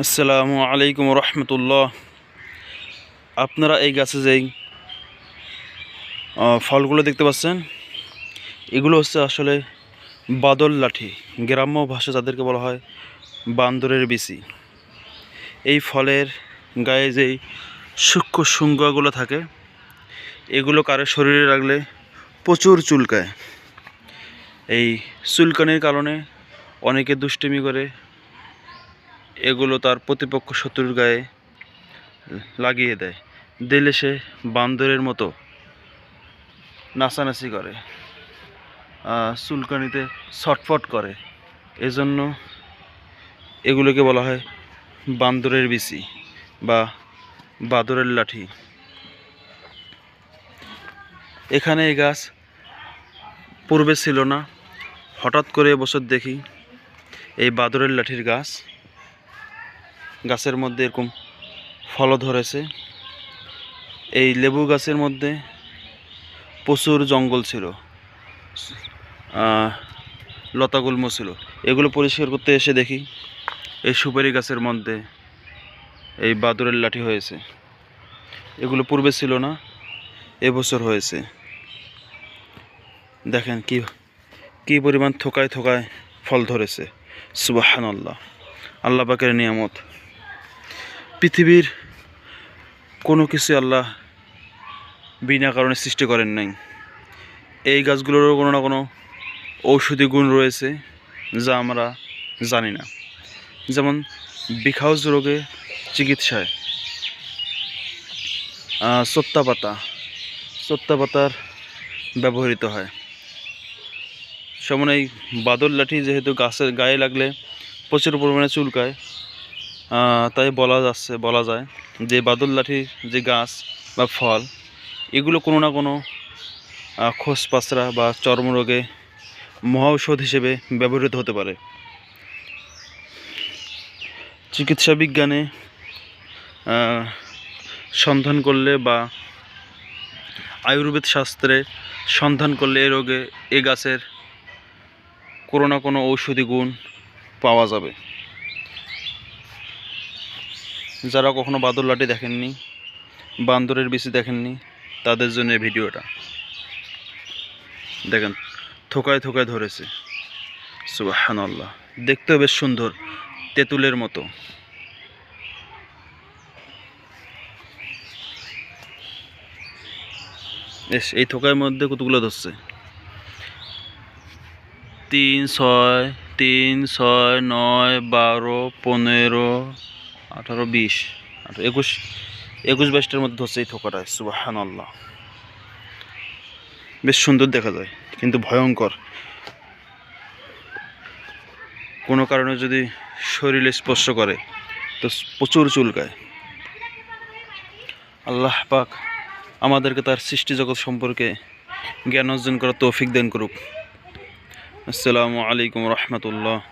আসসালামু আলাইকুম রহমতুল্লাহ। আপনারা এই গাছে যেই ফলগুলো দেখতে পাচ্ছেন, এগুলো হচ্ছে আসলে বাদল লাঠি, গ্রাম্য ভাষা যাদেরকে বলা হয় বান্দরের বিচি। এই ফলের গায়ে যেই সূক্ষ্ম শুঙ্গগুলো থাকে, এগুলো কারও শরীরে রাখলে প্রচুর চুলকায়। এই চুলকানির কারণে অনেকে দুষ্টিমি করে এগুলো তার প্রতিপক্ষ শত্রুর গায়ে লাগিয়ে দেয়। দিলে সে বান্দরের মতো নাচানাচি করে চুলকানিতে ছটফট করে। এজন্য এগুলোকে বলা হয় বান্দরের বিচি বা বাদরের লাঠি। এখানে এই গাছ পূর্বে ছিল না। হঠাৎ করে এবছর দেখি এই বাদরের লাঠির গাছ গাছের মধ্যে এরকম ফলও ধরেছে। এই লেবু গাছের মধ্যে প্রচুর জঙ্গল ছিল লতাগুল্ম ছিল। এগুলো পরিষ্কার করতে এসে দেখি, এই সুপারি গাছের মধ্যে এই বাদুরের লাঠি হয়েছে। এগুলো পূর্বে ছিল না, এবছর হয়েছে। দেখেন কি কি পরিমাণ থোকায় থোকায় ফল ধরেছে। সুবাহান আল্লাহ আল্লাহ পাকের নিয়ামত। পৃথিবীর কোনো কিছু আল্লাহ বিনা কারণে সৃষ্টি করেন নাই। এই গাছগুলোরও কোনো না কোনো ঔষধি গুণ রয়েছে যা আমরা জানি না। যেমন বিখাউজ রোগে চিকিৎসায় সত্তা পাতা সত্তা পাতার ব্যবহৃত হয়। সেমন এই বাদল লাঠি যেহেতু গাছের গায়ে লাগলে প্রচুর পরিমাণে চুলকায় তাই বলা যাচ্ছে বলা যায় যে বাদল লাঠির যে গাছ বা ফল এগুলো কোনো না কোনো আহ, খোস পাসরা বা চর্মরোগে মহাঔষধ হিসেবে ব্যবহৃত হতে পারে। চিকিৎসা বিজ্ঞানে সন্ধান করলে বা আয়ুর্বেদ শাস্ত্রে সন্ধান করলে এ রোগে এ গাছের কোনো না কোনো ঔষধি গুণ পাওয়া যাবে। যারা কখনো বাদর লাঠি দেখেননি, বান্দরের বিচি দেখেননি, তাদের জন্য ভিডিওটা। দেখেন, থোকায় থোকায় ধরেছে। সুবাহান আল্লাহ দেখতেও বেশ সুন্দর, তেঁতুলের মতো। এস, এই থোকার মধ্যে কতগুলো ধরছে? তিন, ছয় তিন, ছয়, নয়, বারো, পনেরো আঠারো বিশ একুশ একুশ বাইশটার মধ্যে ধরছে এই থোকাটায় সুবাহান আল্লাহ বেশ সুন্দর দেখা যায়, কিন্তু ভয়ঙ্কর। কোনো কারণে যদি শরীরে স্পর্শ করে, তো প্রচুর চুলকায়। আল্লাহ পাক আমাদেরকে তার সৃষ্টি জগৎ সম্পর্কে জ্ঞান অর্জন করার তৌফিক দান করুক। আসসালামু আলাইকুম রহমতুল্লাহ।